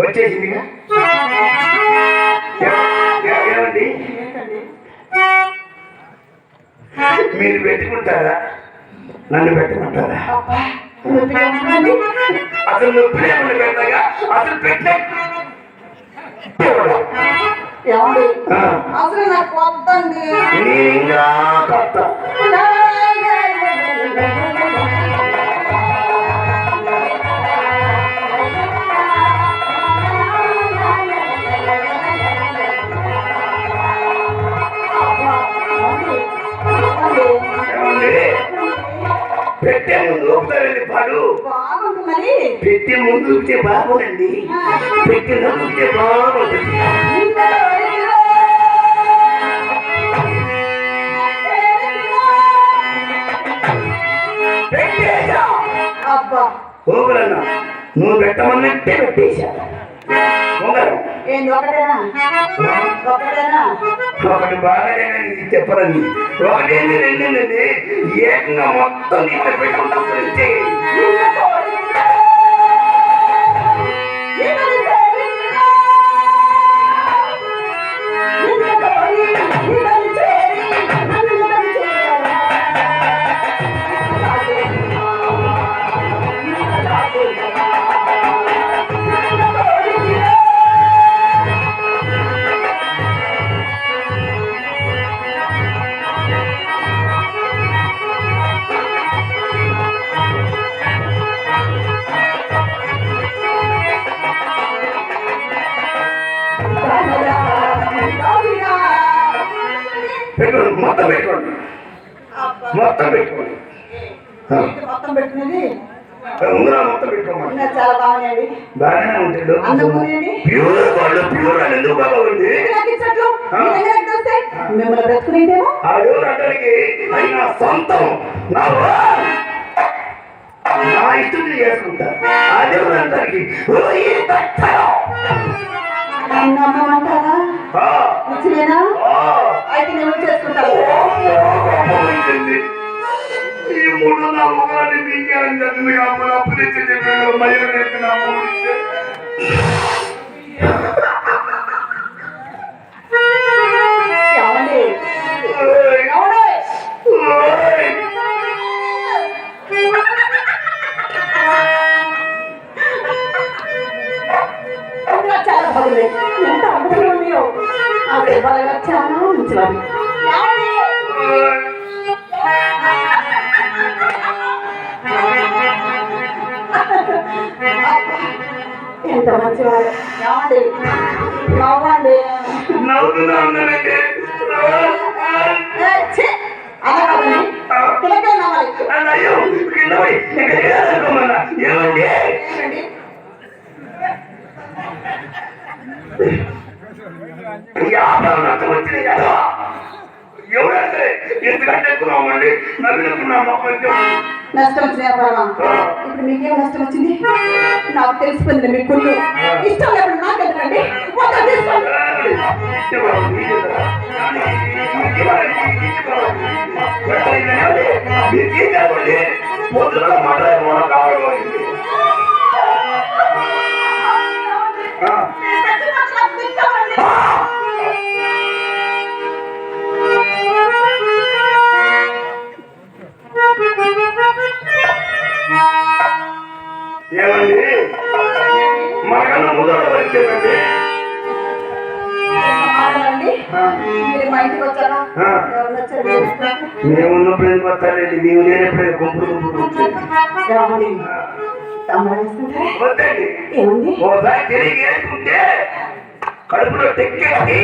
వచ్చేసిందిగా? ఏమండి? మీరు పెట్టుకుంటారా? నన్ను పెట్టుకుంటారా. అసలు నొప్పి లేకుండా పెడతాగా? అసలు పెట్టే. అసలు నాకు కొత్త పెట్టే ముందు ఊపుతారండి పాడు. బాగుంది మరి. పెట్టే ముందు ఊపితే బాగుండండి. పెట్టిన ఊపితే బాగుంటుంది. పెట్టేశా అబ్బా ఊగులన్నా నువ్వు పెట్టమన్నట్టే పెట్టేశా ఒకటి బాగానే నీకు చెప్పరండి. ఒకటేంది రెండేందండి? ఏకంగా మొత్తం నీకు పెట్టుకుంటా పెట్టుకోండి మొత్తం పెట్టుకోండి. మొత్తం పెట్టుకోండి. మొత్తం పెట్టుకునేది? ఉంగరం మొత్తం పెట్టుకోమని. ఇంకా చాలా బాగున్నాయండి. బాగానే ఉంటాడు. ప్యూర్ వాళ్ళు ప్యూర్ అని ఎందుకు బాగా ఉంది? మిమ్మల్ని బ్రతుకునేదేమో ఆ సొంతం నా నా ఇష్టం చేసుకుంటా. ఆ దేవుడు అంటానికి నమ్మమంటారా నిజమేనా అయితే నేను చేసుకుంటాను ఈ మూడు నా ముఖాన్ని మీకేమని చెప్తుంది కాబట్టి అప్పు తెచ్చి చెప్పాడు మహిళ చాలా మంచివారు ఏమండి? ఓయ్. ఎంత మంచివారు ఏమండి నవ్వండి నవ్వుతున్నా ఉన్నానండి ఏ, ఛీ! అలా కాదండి పిల్లకాయ నవ్వాలి ఎందుకంటే ఎక్కున్నామండి నవ్వినట్టున్నామా కొంచెం నష్టం ఇప్పుడు మీకేం నష్టం వచ్చింది? నాకు తెలిసిపోయింది మీ కుళ్ళు. ఇష్టం లేకుండా నాకు ఎందుకండి? పొద్దున మనకన్నా ముందర వచ్చేదండి మేమున్నప్పుడు ఎందుకు వస్తారండి మేము లేనప్పుడు గుంపులు గుంపులు? వద్దండి. తిరిగి వేసుకుంటే కడుపులో చుట్టారండి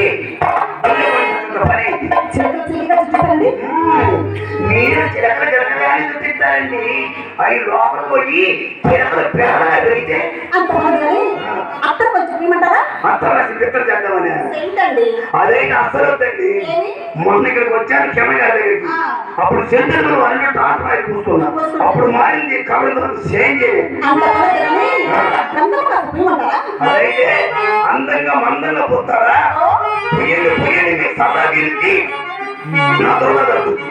మీరు చిలకలు చిలకలని చూపిస్తారండి అవి లోపల పోయి చిలకలు పెరగా పెరిగితే అంత చిత్ర చేద్దామని? ఏంటండి అదే అసలు వద్దండి? మొన్న ఇక్కడికి వచ్చాను క్షమ గారి దగ్గరికి. అప్పుడు సెంటర్లో అన్ని టాటా ఆయిల్ పూసుకున్నా అప్పుడు మారింది చేయండి. కాదు ఇమ్మంటారా అదైతే అందంగా మందంగా పోతారా? పుయ్యండి పుయ్యండి మీ సదా గెలిచి నా దొంగ దొరుకుతుంది